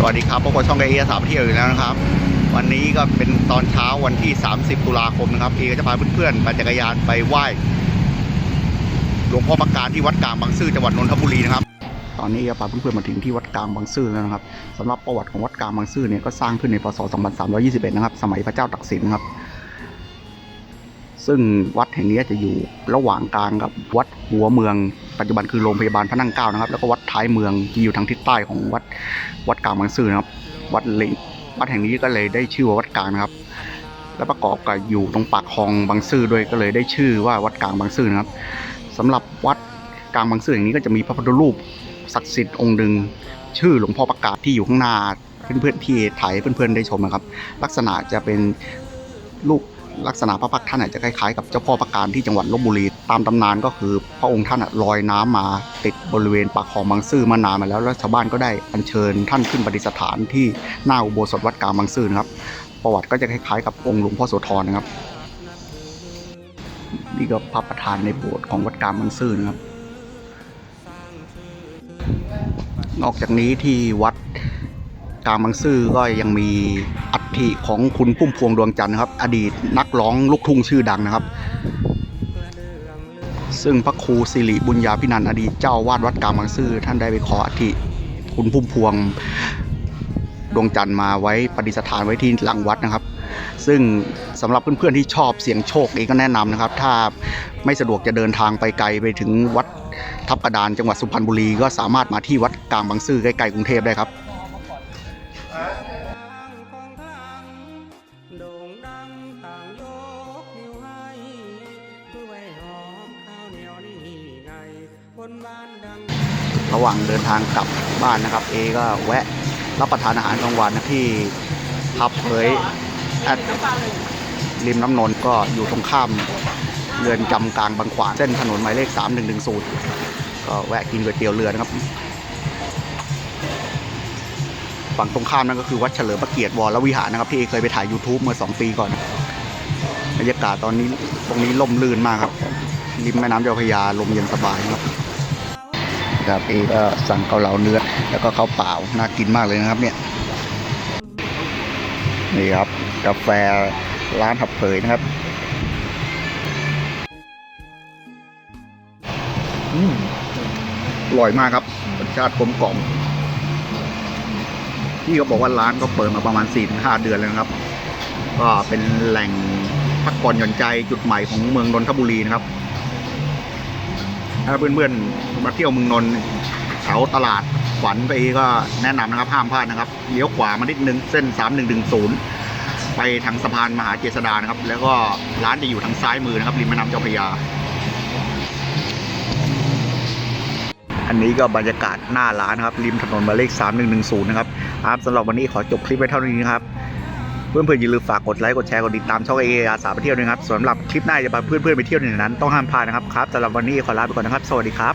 สวัสดีครับพบกับช่องเอเอสามเที่ยวอยู่แล้วนะครับ วันนี้ก็เป็นตอนเช้าวันที่ 30 ตุลาคมนะครับเอก็จะพาเพื่อนๆปั่นจักรยานไปไหว้หลวงพ่อประการที่วัดกลางบางซื่อจังหวัดนนทบุรีนะครับ ตอนนี้เอพาเพื่อนๆมาถึงที่วัดกลางบางซื่อแล้วนะครับสำหรับประวัติของวัดกลางบางซื่อเนี่ยก็สร้างขึ้นในพศ 2321 นะครับ สมัยพระเจ้าตักสินนะครับ ซึ่งวัดแห่งนี้จะอยู่ระหว่างกลางกับวัดหัวเมือง ปัจจุบันคือโรงพยาบาลพระนั่งเก้านะครับ แล้วก็วัดท้ายเมืองที่อยู่ทางทิศใต้ของวัดวัดกลางบางซื่อนะครับ วัดเลวัดแห่งนี้ก็เลยได้ชื่อว่าวัดกลางนะครับ และประกอบกับอยู่ตรงปากคลองบางซื่อด้วยก็เลยได้ชื่อว่าวัดกลางบางซื่อนะครับสำหรับวัดกลางบางซื่อแห่งนี้ก็จะมีพระพุทธรูปศักดิ์สิทธิ์องค์หนึ่งชื่อหลวงพ่อประกาศที่อยู่ข้างหน้าเพื่อนๆที่ถ่ายเพื่อนๆได้ชมนะครับ ลักษณะจะเป็นรูป ลักษณะพระพักท่านอาจจะคล้ายๆกับเจ้าพ่อประการที่จังหวัดลบบุรี ตามตำนานก็คือพระองค์ท่านลอยน้ำมาติดบริเวณปากคลองบางซื่อมานานมาแล้วแล้วชาวบ้านก็ได้อัญเชิญท่านขึ้นประดิษฐานที่หน้าอุโบสถวัดกลางบางซื่อนะครับ ประวัติก็จะคล้ายๆกับองค์หลวงพ่อโสธรนะครับนี่ก็พระประธานในโบสถ์ของวัดกลางบางซื่อนะครับ นอกจากนี้ที่วัดกลางบางซื่อก็ยังมีอั ฐิของคุณพุ่มพวงดวงจันทร์ครับ อดีตนักร้องลูกทุ่งชื่อดังนะครับ ซึ่งพระครูสิริบุญญาพินันท์อดีตเจ้าวาดวัดกลางบางซื่อท่านได้ไปขออัฐิคุณพุ่มพวงดวงจันทร์มาไว้ประดิษฐานไว้ที่หลังวัดนะครับ ซึ่งสำหรับเพื่อนๆที่ชอบเสียงโชคเองก็แนะนำนะครับ ถ้าไม่สะดวกจะเดินทางไปไกลไปถึงวัดทับกระดานจังหวัดสุพรรณบุรี ก็สามารถมาที่วัดกลางบางซื่อใกล้ๆกรุงเทพได้ครับ ต่างยกนิ้วให้เพื่อไว้หอมข้าวเหนียวนี่ไงคนบ้านดังระหว่างเดินทางกลับบ้านนะครับ เอก็แวะรับประทานอาหารกลางวันที่พับเผยแอดริมน้ำนนก็อยู่ตรงข้ามเรือนจำกลางบางขวางเส้นถนนหมายเลข 3110ก็แวะกินก๋วยเตี๋ยวเรือนะครับ ฝั่งตรงข้ามนั่นก็คือวัดเฉลิมพระเกียรติวรวิหารนะครับที่เอเคยไปถ่าย YouTube เมื่อ 2 ปีก่อนบรรยากาศตอนนี้ตรงนี้ล่มลื่นมากครับริมแม่น้ำเจ้าพระยาลมเย็นสบายนะครับครับเอก็สั่งเกาเหลาเนื้อแล้วก็ข้าวเปล่าน่ากินมากเลยนะครับเนี่ยนี่ครับกาแฟร้านหับเผยนะครับอืมอร่อยมากครับรสชาติกลมกล่อม พี่เขาบอกว่าร้านก็เปิดมาประมาณ4ี่ห้าเดือนแล้วนะครับ ก็เป็นแหล่งพักผ่อนหย่อนใจจุดใหม่ของเมืองนนทบุรีนะครับ ถ้าเพื่อนๆมาเที่ยวเมืองนนท์แถวตลาดขวัญไปก็แนะนำนะครับห้ามพลาดนะครับเลี้ยวขวามานิดนึงเส้น 3110 ไปทางสะพานมหาเจษดานะครับ แล้วก็ร้านจะอยู่ทางซ้ายมือนะครับริมแม่น้ำเจ้าพระยา อันนี้ก็บรรยากาศหน้าร้านครับ ริมถนนหมายเลข 3110 นะครับครับสำหรับวันนี้ขอจบคลิปไว้เท่านี้นะครับ เพื่อนๆอย่าลืมฝากกดไลค์กดแชร์กดติดตามช่องเออาสาไปเที่ยวด้วยครับสำหรับคลิปหน้าจะพาเพื่อนๆไปเที่ยวในนั้นต้องห้ามพลาดนะครับครับสำหรับวันนี้ขอลาไปก่อนนะครับ สวัสดีครับ